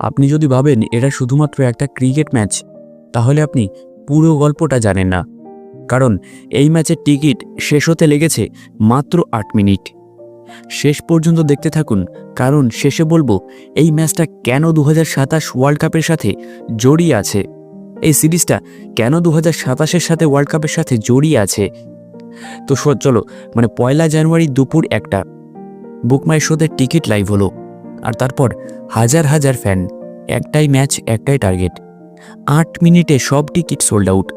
আপনি যদি ভাবেন এটা শুধুমাত্র একটা ক্রিকেট ম্যাচ, তাহলে আপনি পুরো গল্পটা জানেন না। কারণ এই ম্যাচের টিকিট শেষ হতে লেগেছে মাত্র আট মিনিট। শেষ পর্যন্ত দেখতে থাকুন, কারণ শেষে বলব, এই ম্যাচটা কেন দু সাতাশ ওয়ার্ল্ড কাপের সাথে জড়িয়ে আছে? এই সিরিজটা কেন দু হাজার সাথে ওয়ার্ল্ড কাপের সাথে জড়িয়ে আছে? তো চলো মানে পয়লা জানুয়ারি দুপুর একটা। বুকমাই শোতে টিকিট লাইভ হলো। আর তারপর হাজার হাজার ফ্যান একটাই ম্যাচ একটাই টার্গেট আট মিনিটে সব টিকিট সোল্ড আউট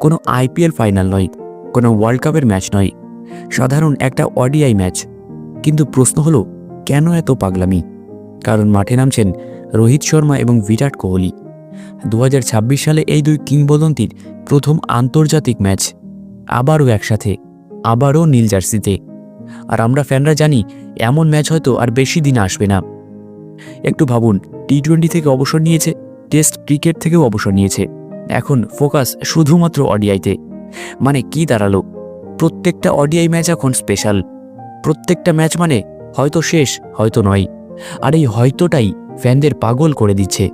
কোনো আইপিএল ফাইনাল নয়, কোনো ওয়ার্ল্ড কাপের ম্যাচ নয়। সাধারণ একটা অডিআই ম্যাচ কিন্তু প্রশ্ন হলো, কেন এত পাগলামি? কারণ মাঠে নামছেন রোহিত শর্মা এবং বিরাট কোহলি। দু হাজার ছাব্বিশ সালে এই দুই কিংবদন্তির প্রথম আন্তর্জাতিক ম্যাচ আবারও একসাথে, আবারও নীল জার্সিতে। আর আমরা ফ্যানরা জানি, এমন ম্যাচ হয়তো আর বেশি দিন আসবে না। একটু ভাবুন টি টোয়েন্টি থেকে অবসর নিয়েছে, টেস্ট ক্রিকেট থেকেও অবসর নিয়েছে। এখন ফোকাস শুধুমাত্র অডিআইতে। মানে কি দাঁড়াল? প্রত্যেকটা অডিআই ম্যাচ এখন স্পেশাল। প্রত্যেকটা ম্যাচ মানে হয়তো শেষ, হয়তো নয়। আর এই হয়তোটাই ফ্যানদের পাগল করে দিচ্ছে।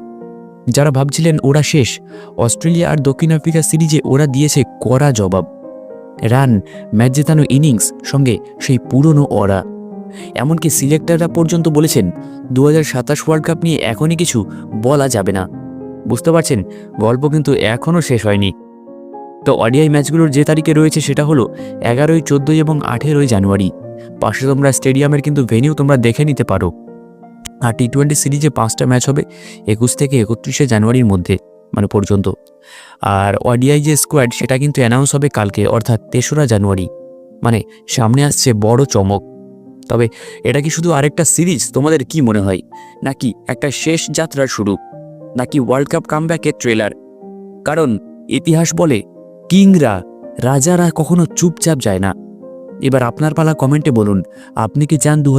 যারা ভাবছিলেন ওরা শেষ, অস্ট্রেলিয়া আর দক্ষিণ আফ্রিকা সিরিজে ওরা দিয়েছে কড়া জবাব। রান, ম্যাচ জেতানো ইনিংস, সঙ্গে সেই পুরনো অরা। এমনকি সিলেক্টররা পর্যন্ত বলেছেন দু ওয়ার্ল্ড কাপ নিয়ে এখনই কিছু বলা যাবে না। বুঝতে পারছেন? গল্প কিন্তু এখনও শেষ হয়নি। তো অডিআই ম্যাচগুলোর যে তারিখে রয়েছে সেটা হলো এগারোই, চোদ্দোই এবং আঠেরোই জানুয়ারি। পাশে তোমরা স্টেডিয়ামের কিন্তু ভেনিউ তোমরা দেখে নিতে পারো। আর টি টোয়েন্টি সিরিজে পাঁচটা ম্যাচ হবে একুশ থেকে একত্রিশে জানুয়ারির মধ্যে মানে পর্যন্ত। আর অডিআই যে স্কোয়াড সেটা কিন্তু অ্যানাউন্স হবে কালকে, অর্থাৎ তেসরা জানুয়ারি। মানে সামনে আসছে বড় চমক। তবে এটা কি শুধু আরেকটা সিরিজ? তোমাদের কি মনে হয়? নাকি একটা শেষ যাত্রার শুরু? নাকি ওয়ার্ল্ড কাপ কামব্যাকের ট্রেলার কারণ ইতিহাস বলে, কিংরা, রাজারা কখনো চুপচাপ যায় না। এবার আপনার পালা কমেন্টে বলুন, আপনি কি চান দু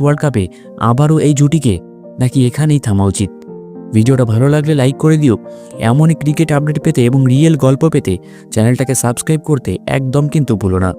ওয়ার্ল্ড কাপে আবারও এই জুটিকে, নাকি এখানেই থামা উচিত? ভিডিওটা ভালো লাগলে লাইক করে দিও। এমনই ক্রিকেট আপডেট পেতে এবং রিয়েল গল্প পেতে চ্যানেলটাকে সাবস্ক্রাইব করতে একদম কিন্তু ভুলো না।